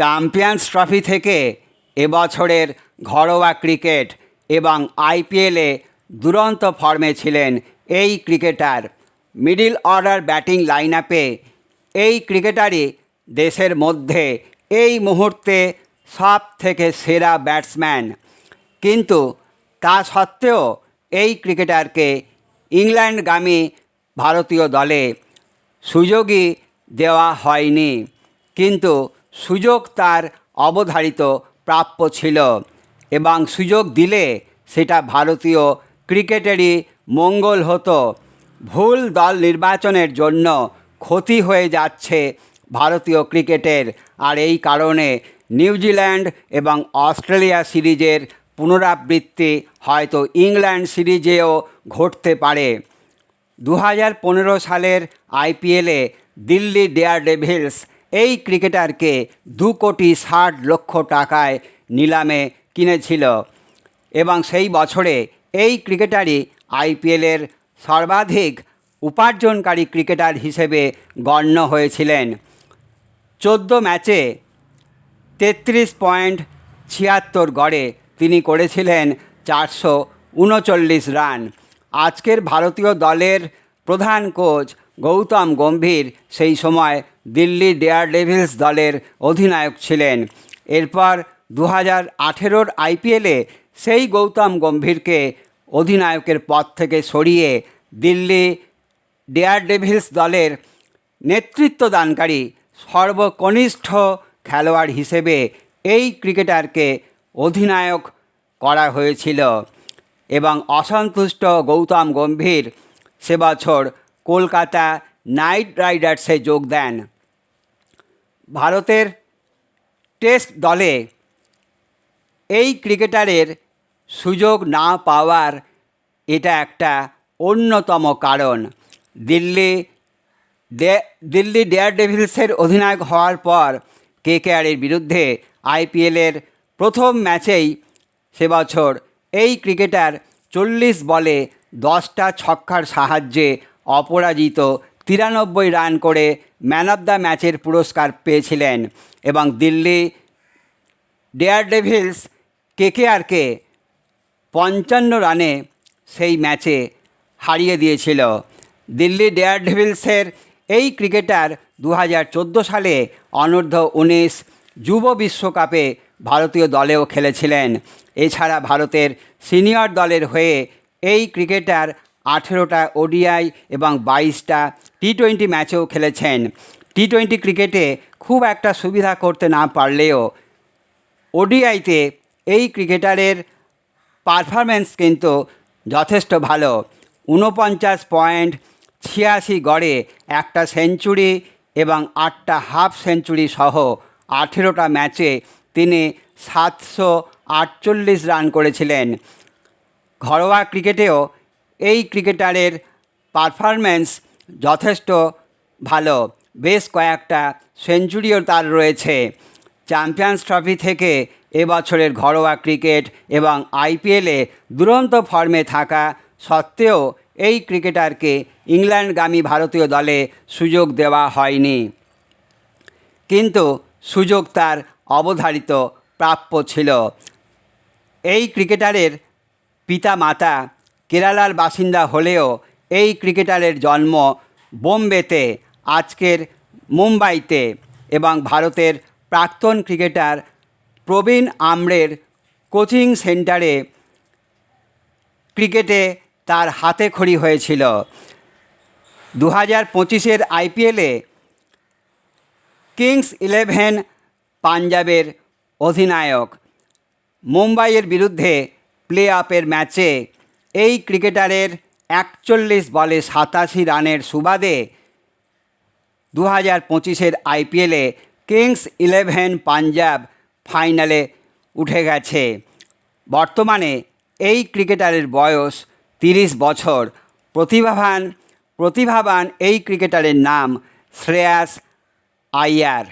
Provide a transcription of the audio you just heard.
Champions trophy থেকে এবছরের ঘরোয়া ক্রিকেট এবং আইপিএলে দুরন্ত ফর্মে ছিলেন এই cricketer. Middle order batting line আপে এই ক্রিকেটারই দেশের মধ্যে এই মুহূর্তে সব থেকে সেরা ব্যাটসম্যান। কিন্তু তা সত্ত্বেও এই ক্রিকেটারকে ইংল্যান্ডগামী ভারতীয় দলে সুযোগই দেওয়া হয়নি। কিন্তু সুযোগ তার অবধারিত প্রাপ্য ছিল এবং সুযোগ দিলে সেটা ভারতীয় ক্রিকেটেরই মঙ্গল হতো। ভুল দল নির্বাচনের জন্য ক্ষতি হয়ে যাচ্ছে ভারতীয় ক্রিকেটের। আর এই কারণে নিউজিল্যান্ড এবং অস্ট্রেলিয়া সিরিজের পুনরাবৃত্তি হয়তো ইংল্যান্ড সিরিজেও ঘটতে পারে। দু হাজার পনেরো সালের আইপিএলে দিল্লি ডেয়ার ডেভিলস এই ক্রিকেটারকে দু কোটি ষাট লক্ষ টাকায় নিলামে কিনেছিল এবং সেই বছরে এই ক্রিকেটারই আইপিএলের সর্বাধিক উপার্জনকারী ক্রিকেটার হিসেবে গণ্য হয়েছিলেন। চোদ্দ ম্যাচে তেত্রিশ পয়েন্ট ছিয়াত্তর গড়ে তিনি করেছিলেন চারশো উনচল্লিশ রান। আজকের ভারতীয় দলের প্রধান কোচ গৌতম গম্ভীর সেই সময় দিল্লি ডেয়ার ডেভিলস দলের অধিনায়ক ছিলেন। এরপর দু হাজার আঠেরোর আইপিএলে সেই গৌতম গম্ভীরকে অধিনায়কের পদ থেকে সরিয়ে দিল্লি ডেয়ার ডেভিলস দলের নেতৃত্বদানকারী সর্বকনিষ্ঠ খেলোয়াড় হিসেবে এই ক্রিকেটারকে অধিনায়ক করা হয়েছিল এবং অসন্তুষ্ট গৌতম গম্ভীর সে বছর কলকাতা নাইট রাইডার্সে যোগ দেন। ভারতের টেস্ট দলে এই ক্রিকেটারের সুযোগ না পাওয়ার এটা একটা অন্যতম কারণ। দিল্লি দিল্লি ডেয়ার ডেভিলসের অধিনায়ক হওয়ার পর কেকেআরের বিরুদ্ধে আইপিএলের প্রথম ম্যাচেই সে বছর এই ক্রিকেটার চল্লিশ বলে দশটা ছক্কার সাহায্যে অপরাজিত তিরানব্বই রান করে ম্যান অফ দ্য ম্যাচের পুরস্কার পেয়েছিলেন এবং দিল্লি ডেয়ার ডেভিলস কেকেআরকে পঞ্চান্ন রানে সেই ম্যাচে হারিয়ে দিয়েছিল। দিল্লি ডেয়ার ডেভিলসের এই ক্রিকেটার দু হাজার চোদ্দ সালে অনূর্ধ্ব উনিশ যুব বিশ্বকাপে ভারতীয় দলেও খেলেছিলেন। এছাড়া ভারতের সিনিয়র দলের হয়ে এই ক্রিকেটার আঠেরোটা ওডিআই এবং বাইশটা টি টোয়েন্টি ম্যাচেও খেলেছেন। টি টোয়েন্টি ক্রিকেটে খুব একটা সুবিধা করতে না পারলেও ওডিআইতে এই ক্রিকেটারের পারফরমেন্স কিন্তু যথেষ্ট ভালো। ঊনপঞ্চাশ পয়েন্ট ছিয়াশি গড়ে একটা সেঞ্চুরি এবং আটটা হাফ সেঞ্চুরি সহ আঠেরোটা ম্যাচে তিনি সাতশো আটচল্লিশ রান করেছিলেন। ঘরোয়া ক্রিকেটেও এই ক্রিকেটারের পারফরম্যান্স যথেষ্ট ভালো। বেশ কয়েকটা সেঞ্চুরিও তার রয়েছে। চ্যাম্পিয়ন্স ট্রফি থেকে এবছরের ঘরোয়া ক্রিকেট এবং আইপিএলে দুরন্ত ফর্মে থাকা সত্ত্বেও এই ক্রিকেটারকে ইংল্যান্ডগামী ভারতীয় দলে সুযোগ দেওয়া হয়নি। কিন্তু সুযোগ তার অবধারিত প্রাপ্য ছিল। এই ক্রিকেটারের পিতা মাতা কেরালার বাসিন্দা হলেও এই ক্রিকেটারের জন্ম বোম্বেতে, আজকের মুম্বাইতে এবং ভারতের প্রাক্তন ক্রিকেটার প্রবীণ আমরের কোচিং সেন্টারে ক্রিকেটে তার হাতে খড়ি হয়েছিল। দু হাজার পঁচিশের আইপিএলে কিংস ইলেভেন পাঞ্জাবের অধিনায়ক। মুম্বাইয়ের বিরুদ্ধে প্লে অফের ম্যাচে এই ক্রিকেটারের একচল্লিশ বলে সাতাশি রানের সুবাদে দু হাজার পঁচিশের আইপিএলে কিংস ইলেভেন পাঞ্জাব ফাইনালে উঠে গেছে। বর্তমানে এই ক্রিকেটারের বয়স তিরিশ বছর। প্রতিভাবান প্রতিভাবান এই ক্রিকেটারের নাম শ্রেয়াস আইয়ার